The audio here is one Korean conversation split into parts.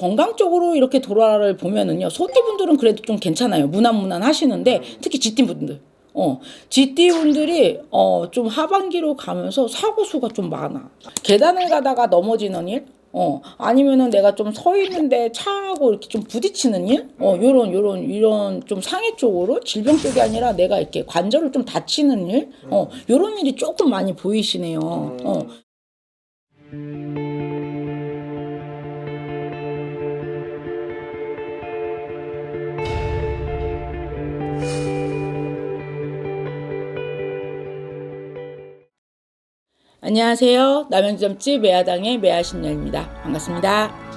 건강 쪽으로 이렇게 돌아를 보면은요 소띠 분들은 그래도 좀 괜찮아요. 무난무난 하시는데 특히 GT분들. 어 GT분들이 어 좀 하반기로 가면서 사고 수가 좀 많아. 계단을 가다가 넘어지는 일. 어 아니면은 내가 좀 서 있는데 차하고 이렇게 좀 부딪히는 일, 어 요런 요런 이런 좀 상해 쪽으로 질병 쪽이 아니라 내가 이렇게 관절을 좀 다치는 일, 어 요런 일이 조금 많이 보이시네요. 어 안녕하세요. 남양주점집 매화당의 매화신녀입니다. 반갑습니다.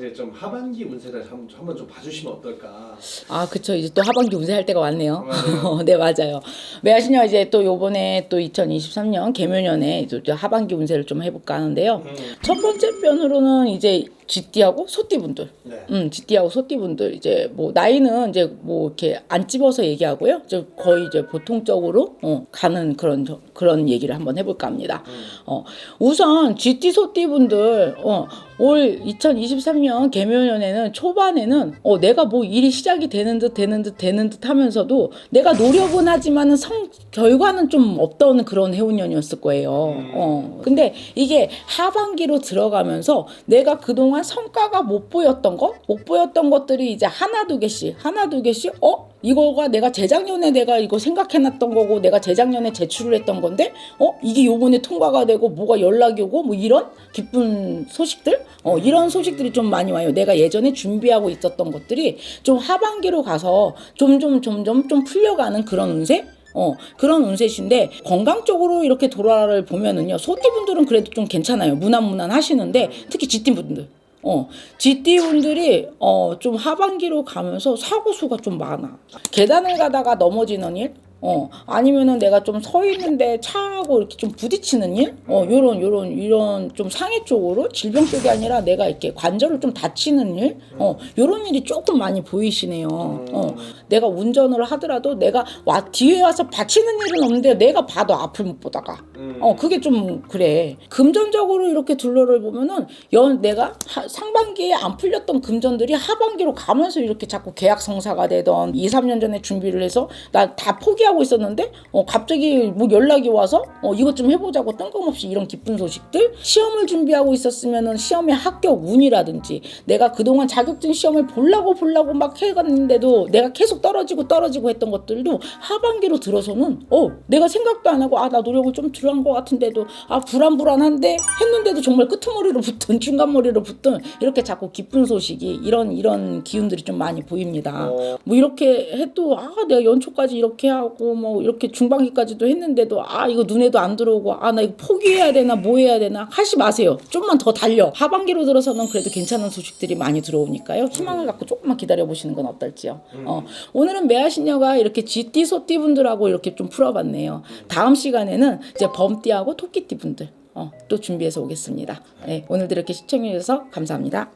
이제 좀 하반기 운세를 한번 한번 좀 봐주시면 어떨까? 아, 그쵸. 이제 또 하반기 운세할 때가 왔네요. 맞아요. 네, 맞아요. 매화신녀 이제 또 요번에 또 2023년 개묘년에 또 하반기 운세를 좀 해볼까 하는데요. 음. 첫 번째 편으로는 이제 쥐띠하고 소띠분들. 네. 음, 쥐띠하고 소띠분들 이제 뭐 나이는 이제 뭐 이렇게 안 집어서 얘기하고요. 이제 거의 이제 보통적으로 어, 가는 그런 저- 그런 얘기를 한번 해볼까 합니다. 어, 우선 쥐띠 소띠분들 어, 올 2023년 개묘년에는 초반에는 어, 내가 뭐 일이 시작이 되는 듯 되는 듯 되는 듯 하면서도 내가 노력은 하지만은 성 결과는 좀 없던 그런 해운년이었을 거예요. 어. 근데 이게 하반기로 들어가면서 내가 그동안 성과가 못 보였던 거, 못 보였던 것들이 이제 하나 두 개씩, 하나 두 개씩, 어? 이거가 내가 재작년에 내가 이거 생각해놨던 거고 내가 재작년에 제출을 했던 건데 어? 이게 요번에 통과가 되고 뭐가 연락이 오고 뭐 이런 기쁜 소식들? 어 이런 소식들이 좀 많이 와요. 내가 예전에 준비하고 있었던 것들이 좀 하반기로 가서 점점 점점 좀 풀려가는 그런 운세? 어 그런 운세신데 건강 쪽으로 이렇게 돌아를 보면은요 소띠분들은 그래도 좀 괜찮아요. 무난무난 하시는데 특히 GT분들 어, GT분들이 어, 좀 하반기로 가면서 사고 수가 좀 많아. 계단을 가다가 넘어지는 일, 어, 아니면은 내가 좀 서 있는데 차하고 이렇게 좀 부딪히는 일, 어, 요런 요런 이런 좀 상해 쪽으로 질병 쪽이 아니라 내가 이렇게 관절을 좀 다치는 일, 어, 요런 일이 조금 많이 보이시네요. 어, 내가 운전을 하더라도 내가 와 뒤에 와서 받치는 일은 없는데 내가 봐도 앞을 못 보다가. 어 그게 좀 그래. 금전적으로 이렇게 둘러를 보면은 연 내가 하- 상반기에 안 풀렸던 금전들이 하반기로 가면서 이렇게 자꾸 계약 성사가 되던 2, 3년 전에 준비를 해서 나 다 포기하고 있었는데 어 갑자기 뭐 연락이 와서 어 이것 좀 해보자고 뜬금없이 이런 기쁜 소식들 시험을 준비하고 있었으면은 시험의 합격 운이라든지 내가 그동안 자격증 시험을 보려고 보려고 막 해갔는데도 내가 계속 떨어지고 떨어지고 했던 것들도 하반기로 들어서는 어 내가 생각도 안 하고 아 나 노력을 좀 들어간 것 같은데도 아 불안불안한데 했는데도 정말 끄트머리로 붙든 중간머리로 붙든 이렇게 자꾸 기쁜 소식이 이런 이런 기운들이 좀 많이 보입니다. 어. 뭐 이렇게 해도 아 내가 연초까지 이렇게 하고 뭐 이렇게 중반기까지도 했는데도 아 이거 눈에도 안 들어오고 아 나 이거 포기해야 되나 뭐 해야 되나 하지 마세요. 좀만 더 달려. 하반기로 들어서는 그래도 괜찮은 소식들이 많이 들어오니까요. 희망을 갖고 조금만 기다려 보시는 건 어떨지요. 어, 오늘은 매화신녀가 이렇게 쥐띠 소띠 분들하고 이렇게 좀 풀어봤네요. 다음 시간에는 이제 범띠하고 토끼띠 분들 어, 또 준비해서 오겠습니다. 네, 오늘도 이렇게 시청해 주셔서 감사합니다.